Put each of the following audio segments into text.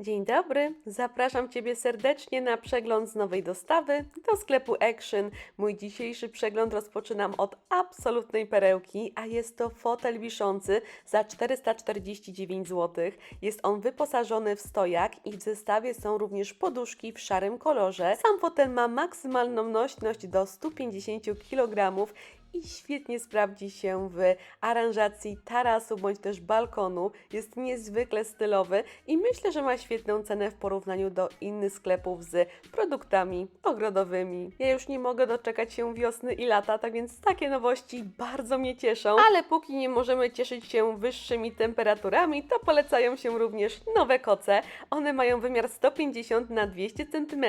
Dzień dobry, zapraszam Ciebie serdecznie na przegląd z nowej dostawy do sklepu Action. Mój dzisiejszy przegląd rozpoczynam od absolutnej perełki, a jest to fotel wiszący za 449 zł. Jest on wyposażony w stojak i w zestawie są również poduszki w szarym kolorze. Sam fotel ma maksymalną nośność do 150 kg i świetnie sprawdzi się w aranżacji tarasu bądź też balkonu. Jest niezwykle stylowy i myślę, że ma świetną cenę w porównaniu do innych sklepów z produktami ogrodowymi. Ja już nie mogę doczekać się wiosny i lata, tak więc takie nowości bardzo mnie cieszą, ale póki nie możemy cieszyć się wyższymi temperaturami, to polecają się również nowe koce. One mają wymiar 150 na 200 cm,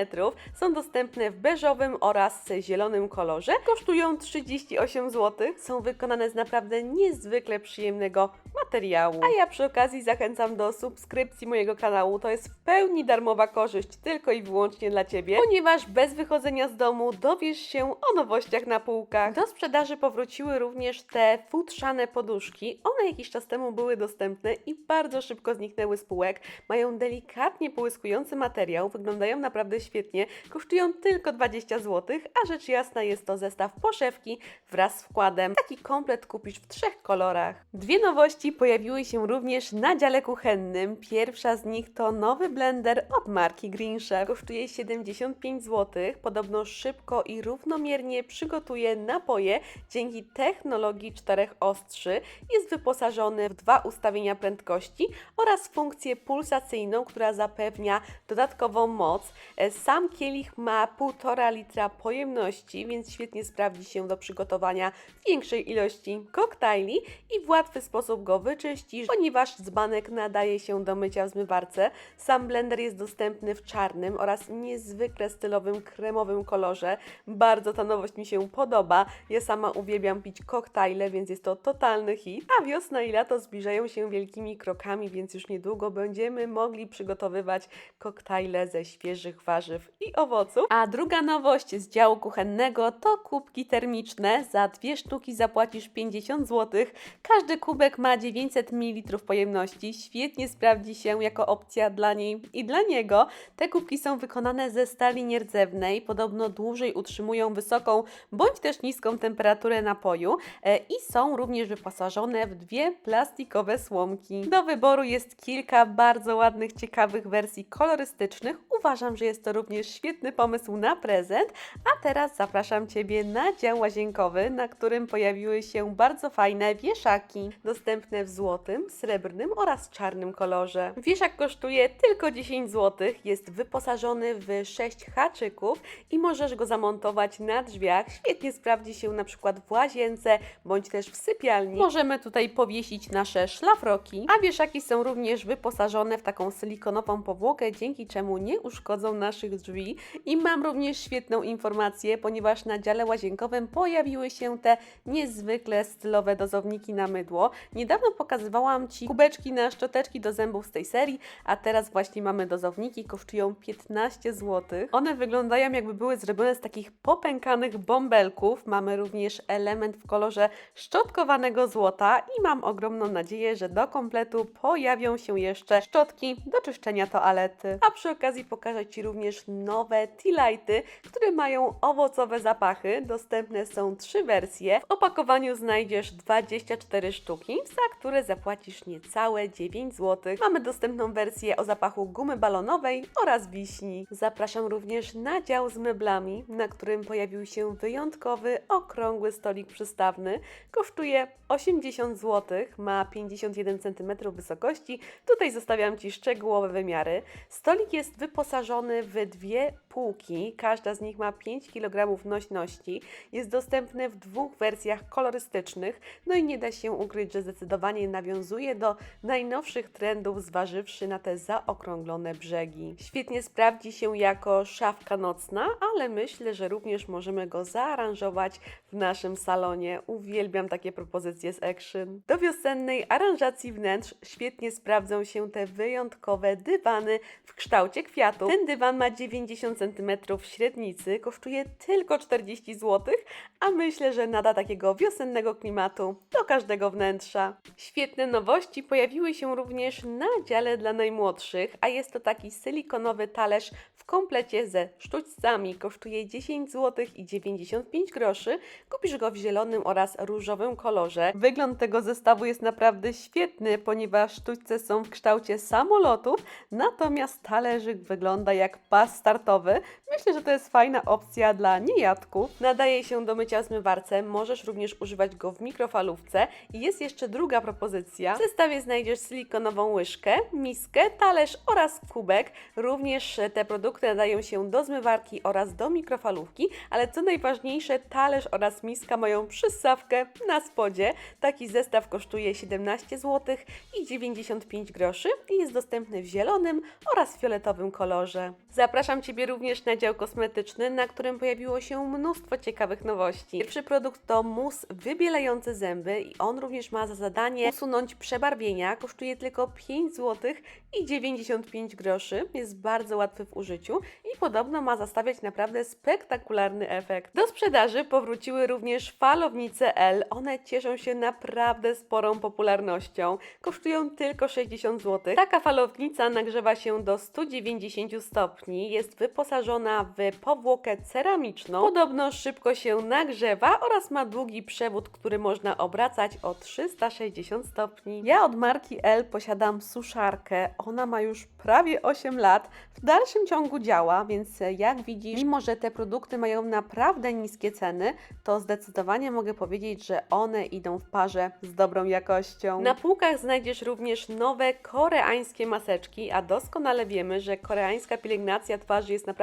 są dostępne w beżowym oraz zielonym kolorze, kosztują 38 zł, są wykonane z naprawdę niezwykle przyjemnego materiału. A ja przy okazji zachęcam do subskrypcji mojego kanału, to jest w pełni darmowa korzyść tylko i wyłącznie dla Ciebie, ponieważ bez wychodzenia z domu dowiesz się o nowościach na półkach. Do sprzedaży powróciły również te futrzane poduszki. One jakiś czas temu były dostępne i bardzo szybko zniknęły z półek. Mają delikatnie połyskujący materiał, wyglądają naprawdę świetnie, kosztują tylko 20 zł, a rzecz jasna jest to zestaw poszewki wraz z wkładem. Taki komplet kupisz w trzech kolorach. Dwie nowości pojawiły się również na dziale kuchennym. Pierwsza z nich to nowy blender od marki Green Chef. Kosztuje 75 zł. Podobno szybko i równomiernie przygotuje napoje dzięki technologii czterech ostrzy. Jest wyposażony w dwa ustawienia prędkości oraz funkcję pulsacyjną, która zapewnia dodatkową moc. E, Sam kielich ma 1,5 litra pojemności, więc świetnie sprawdzi się do przygotowania większej ilości koktajli i w łatwy sposób go wyczyścisz, ponieważ dzbanek nadaje się do mycia w zmywarce. Sam blender jest dostępny w czarnym oraz niezwykle stylowym kremowym kolorze. Bardzo ta nowość mi się podoba. Ja sama uwielbiam pić koktajle, więc jest to totalny hit. A wiosna i lato zbliżają się wielkimi krokami, więc już niedługo będziemy mogli przygotowywać koktajle ze świeżych warzyw i owoców. A druga nowość z działu kuchennego to kubki termiczne. Za dwie sztuki zapłacisz 50 zł. Każdy kubek ma 900 ml pojemności. Świetnie sprawdzi się jako opcja dla niej i dla niego. Te kubki są wykonane ze stali nierdzewnej. Podobno dłużej utrzymują wysoką bądź też niską temperaturę napoju e, i są również wyposażone w dwie plastikowe słomki. Do wyboru jest kilka bardzo ładnych, ciekawych wersji kolorystycznych. Uważam, że jest to również świetny pomysł na prezent. A teraz zapraszam Ciebie na dział łazienkowy, na którym pojawiły się bardzo fajne wieszaki, dostępne w złotym, srebrnym oraz czarnym kolorze. Wieszak kosztuje tylko 10 zł, jest wyposażony w 6 haczyków i możesz go zamontować na drzwiach. Świetnie sprawdzi się na przykład w łazience bądź też w sypialni. Możemy tutaj powiesić nasze szlafroki, a wieszaki są również wyposażone w taką silikonową powłokę, dzięki czemu nie uszkodzą naszych drzwi. I mam również świetną informację, ponieważ na dziale łazienkowym pojawiły się te niezwykle stylowe dozowniki na mydło. Niedawno pokazywałam Ci kubeczki na szczoteczki do zębów z tej serii, a teraz właśnie mamy dozowniki, kosztują 15 zł. One wyglądają jakby były zrobione z takich popękanych bąbelków. Mamy również element w kolorze szczotkowanego złota i mam ogromną nadzieję, że do kompletu pojawią się jeszcze szczotki do czyszczenia toalety. A przy okazji pokażę Ci również nowe tea lighty, które mają owocowe zapachy. Dostępne są trzy wersje. W opakowaniu znajdziesz 24 sztuki, za które zapłacisz niecałe 9 zł. Mamy dostępną wersję o zapachu gumy balonowej oraz wiśni. Zapraszam również na dział z meblami, na którym pojawił się wyjątkowy, okrągły stolik przystawny. Kosztuje 80 zł, ma 51 cm wysokości. Tutaj zostawiam Ci szczegółowe wymiary. Stolik jest wyposażony w dwie półki, każda z nich ma 5 kg nośności. Jest dostępny w dwóch wersjach kolorystycznych, no i nie da się ukryć, że zdecydowanie nawiązuje do najnowszych trendów, zważywszy na te zaokrąglone brzegi. Świetnie sprawdzi się jako szafka nocna, ale myślę, że również możemy go zaaranżować w naszym salonie. Uwielbiam takie propozycje z Action. Do wiosennej aranżacji wnętrz świetnie sprawdzą się te wyjątkowe dywany w kształcie kwiatu. Ten dywan ma 90 cm średnicy kosztuje tylko 40 zł, a myślę, że nada takiego wiosennego klimatu do każdego wnętrza. Świetne nowości pojawiły się również na dziale dla najmłodszych, a jest to taki silikonowy talerz w komplecie ze sztućcami. Kosztuje 10 zł i 95 groszy. Kupisz go w zielonym oraz różowym kolorze. Wygląd tego zestawu jest naprawdę świetny, ponieważ sztućce są w kształcie samolotów, natomiast talerzyk wygląda jak pas startowy. Myślę, że to jest fajna opcja dla niejadków. Nadaje się do mycia w zmywarce, możesz również używać go w mikrofalówce. I jest jeszcze druga propozycja. W zestawie znajdziesz silikonową łyżkę, miskę, talerz oraz kubek. Również te produkty nadają się do zmywarki oraz do mikrofalówki, ale co najważniejsze, talerz oraz miska mają przystawkę na spodzie. Taki zestaw kosztuje 17 zł i 95 groszy i jest dostępny w zielonym oraz fioletowym kolorze. Zapraszam Ciebie również na dział kosmetyczny, na którym pojawiło się mnóstwo ciekawych nowości. Pierwszy produkt to mus wybielający zęby i on również ma za zadanie usunąć przebarwienia. Kosztuje tylko 5 zł i 95 groszy. Jest bardzo łatwy w użyciu i podobno ma zastawiać naprawdę spektakularny efekt. Do sprzedaży powróciły również falownice L. One cieszą się naprawdę sporą popularnością. Kosztują tylko 60 zł. Taka falownica nagrzewa się do 190 stopni. Jest wyposażona w powłokę ceramiczną. Podobno szybko się nagrzewa oraz ma długi przewód, który można obracać o 360 stopni. Ja od marki L posiadam suszarkę. Ona ma już prawie 8 lat. W dalszym ciągu działa, więc jak widzisz, mimo że te produkty mają naprawdę niskie ceny, to zdecydowanie mogę powiedzieć, że one idą w parze z dobrą jakością. Na półkach znajdziesz również nowe koreańskie maseczki, a doskonale wiemy, że koreańska pielęgnacja twarzy jest naprawdę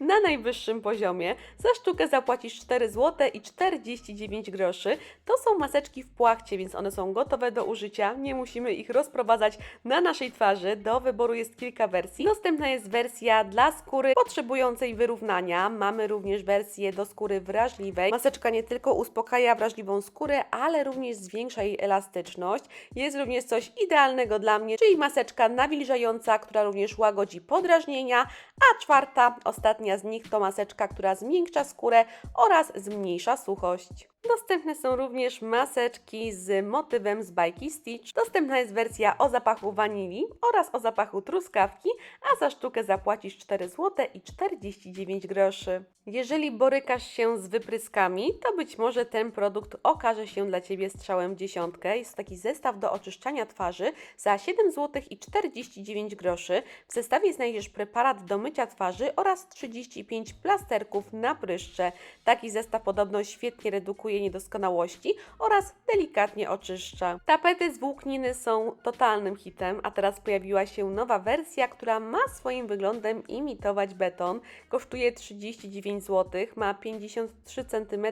na najwyższym poziomie. Za sztukę zapłacisz 4 zł i 49 groszy. To są maseczki w płachcie, więc one są gotowe do użycia. Nie musimy ich rozprowadzać na naszej twarzy. Do wyboru jest kilka wersji. Dostępna jest wersja dla skóry potrzebującej wyrównania. Mamy również wersję do skóry wrażliwej. Maseczka nie tylko uspokaja wrażliwą skórę, ale również zwiększa jej elastyczność. Jest również coś idealnego dla mnie, czyli maseczka nawilżająca, która również łagodzi podrażnienia, a czwarta, ostatnia z nich to maseczka, która zmiękcza skórę oraz zmniejsza suchość. Dostępne są również maseczki z motywem z bajki Stitch. Dostępna jest wersja o zapachu wanilii oraz o zapachu truskawki, a za sztukę zapłacisz 4 zł i 49 groszy. Jeżeli borykasz się z wypryskami, to być może ten produkt okaże się dla Ciebie strzałem w dziesiątkę. Jest to taki zestaw do oczyszczania twarzy za 7 zł i 49 groszy. W zestawie znajdziesz preparat do mycia twarzy oraz 35 plasterków na pryszcze. Taki zestaw podobno świetnie redukuje niedoskonałości oraz delikatnie oczyszcza. Tapety z włókniny są totalnym hitem, a teraz pojawiła się nowa wersja, która ma swoim wyglądem imitować beton. Kosztuje 39 zł, ma 53 cm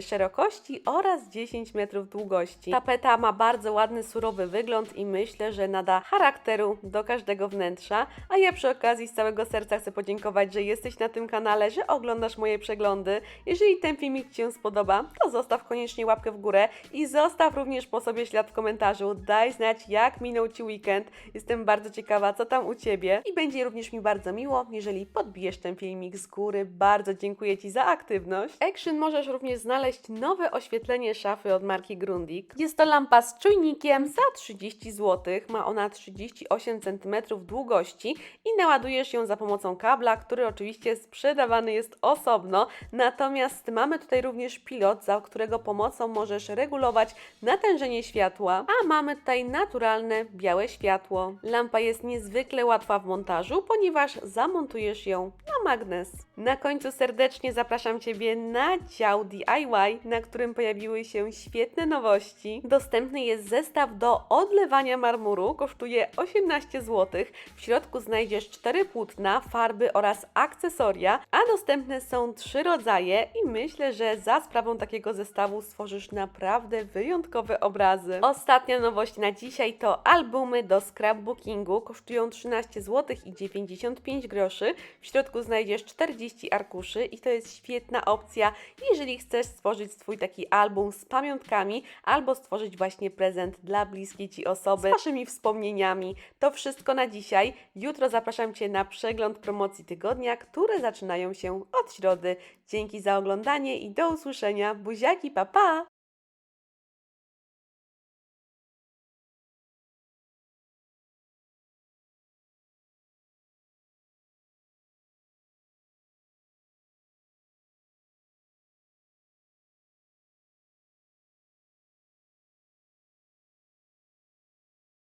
szerokości oraz 10 metrów długości. Tapeta ma bardzo ładny, surowy wygląd i myślę, że nada charakteru do każdego wnętrza. A ja przy okazji z całego serca chcę podziękować, że jesteś na tym kanale, że oglądasz moje przeglądy. Jeżeli ten filmik Ci się spodoba, to zostaw koniecznie łapkę w górę i zostaw również po sobie ślad w komentarzu. Daj znać, jak minął Ci weekend. Jestem bardzo ciekawa, co tam u Ciebie. I będzie również mi bardzo miło, jeżeli podbijesz ten filmik z góry. Bardzo dziękuję Ci za aktywność. Action możesz również znaleźć nowe oświetlenie szafy od marki Grundig. Jest to lampa z czujnikiem za 30 zł. Ma ona 38 cm długości i naładujesz ją za pomocą kabla, który oczywiście sprzedawany jest osobno. Natomiast mamy tutaj również pilot, za którego pomocą możesz regulować natężenie światła, a mamy tutaj naturalne białe światło. Lampa jest niezwykle łatwa w montażu, ponieważ zamontujesz ją na magnes. Na końcu serdecznie zapraszam Ciebie na dział DIY, na którym pojawiły się świetne nowości. Dostępny jest zestaw do odlewania marmuru, kosztuje 18 zł. W środku znajdziesz cztery płótna, farby oraz akcesoria, a dostępne są trzy rodzaje i myślę, że za sprawą takiego zestawu stworzysz naprawdę wyjątkowe obrazy. Ostatnia nowość na dzisiaj to albumy do scrapbookingu. Kosztują 13 zł i 95 groszy. W środku znajdziesz 40 arkuszy i to jest świetna opcja, jeżeli chcesz stworzyć swój taki album z pamiątkami albo stworzyć właśnie prezent dla bliskiej Ci osoby z Waszymi wspomnieniami. To wszystko na dzisiaj. Jutro zapraszam Cię na przegląd promocji tygodnia, które zaczynają się od środy. Dzięki za oglądanie i do usłyszenia. Buziaki, pa pa!